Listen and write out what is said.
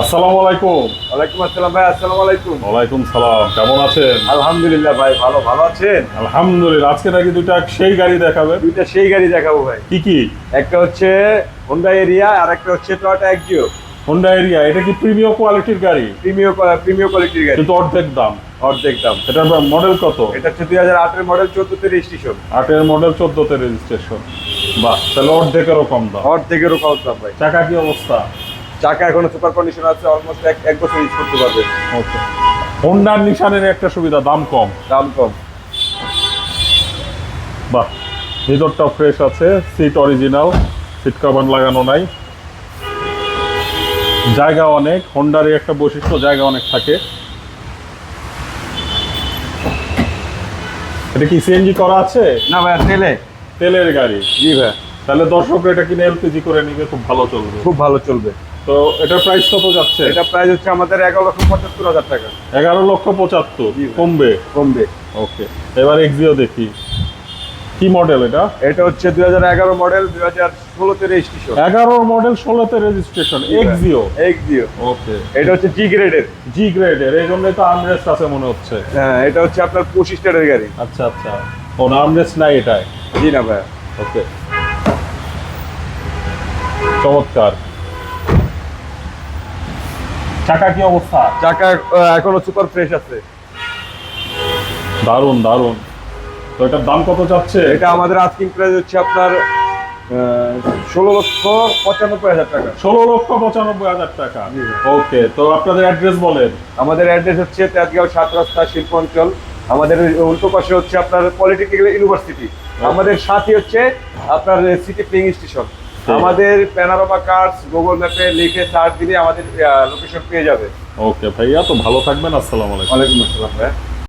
আসসালামু আলাইকুম। ওয়ালাইকুম আসসালাম ভাই আসসালামু আলাইকুম। ওয়ালাইকুম সালাম কেমন আছেন? আলহামদুলিল্লাহ ভাই ভালো ভালো আছেন? আলহামদুলিল্লাহ আজকে নাকি দুইটা সেই গাড়ি দেখাবে? দুইটা সেই গাড়ি দেখাবো ভাই। কি কি? একটা হচ্ছে হোন্ডা এরিয়া আর একটা হচ্ছে টয়োটা এক্সিও হোন্ডা এরিয়া এটা কি প্রিমিয়াম কোয়ালিটির গাড়ি? প্রিমিয়াম প্রিমিয়াম কোয়ালিটির গাড়ি। কিন্তু অর্ধেক দাম। অর্ধেক দাম। এটার মডেল কত? এটা হচ্ছে দুই হাজার আটের মডেল চোদ্দতে রেজিস্ট্রেশন আটের মডেল চোদ্দতে রেজিস্ট্রেশন বাহ তাহলে অর্ধেকেরও কম দাম। অর্ধেকেরও কম দাম ভাই। চাকা কি অবস্থা? চাকা এখনও সুপার কন্ডিশন আছে অলমোস্ট এক এক বছর ইউজ করতে পারবে। ওকে। হোন্ডার নিশানের একটা সুবিধা দাম কম। দাম কম। বাহ ভিতরটা ফ্রেশ আছে সিট অরিজিনাল সিট কভার লাগানো নাই। জায়গা অনেক হোন্ডারই একটা বৈশিষ্ট্য জায়গা অনেক থাকে। এটা কি সিএনজি করা আছে? না ভাই তেলে। তেলের গাড়ি। জি ভাই তাহলে দর্শকরা এটা কিনে এলপিজি করে নিবে খুব ভালো চলবে। খুব ভালো চলবে। তো এটার প্রাইস কত যাচ্ছে? এটা প্রাইস হচ্ছে আমাদের এগারো লক্ষ পঁচাত্তর হাজার টাকা। এগারো লক্ষ পঁচাত্তর। কমবে? কমবে। ওকে এবার এক্সিও দেখি। কি মডেল এটা? এটা হচ্ছে দুই হাজার এগারো মডেল দুই হাজার ষোলোতে রেজিস্ট্রেশন এগারোর মডেল ষোলোতে রেজিস্ট্রেশন এক্সিও এক্সিও ওকে এটা হচ্ছে জি গ্রেডের জি গ্রেডের এই জন্যই তো আর্মরেস্ট আছে মনে হচ্ছে। হ্যাঁ এটা হচ্ছে আপনার পঁচিশ টাকার গাড়ি। আচ্ছা আচ্ছা। ও আর্মরেস্ট নাই এটাই। জি না ভাই। ওকে চমৎকার। চাকা কি অবস্থা? চাকা এখনও সুপার ফ্রেশ আছে। দারুণ দারুণ তো এটার দাম কত যাচ্ছে? এটা আমাদের আস্কিং প্রাইস হচ্ছে আপনার ষোলো লক্ষ পঁচানব্বই হাজার টাকা। ষোলো লক্ষ পঁচানব্বই হাজার টাকা। ওকে তো আপনাদের অ্যাড্রেস বলেন। আমাদের অ্যাড্রেস হচ্ছে তেজগাঁও সাত রাস্তা শিল্প অঞ্চল। আমাদের উল্টো পাশে হচ্ছে আপনার পলিটেকনিক্যাল ইউনিভার্সিটি আমাদের সাথে হচ্ছে আপনার সিটি প্লেইং স্টেশন আমাদের প্যানারোমা কার্ডস গুগল ম্যাপে লিখে সার্চ দিলে আমাদের লোকেশন পেয়ে যাবে। ওকে ভাইয়া তো ভালো থাকবেন আসসালামু আলাইকুম। ওয়ালাইকুম আসসালাম ভাই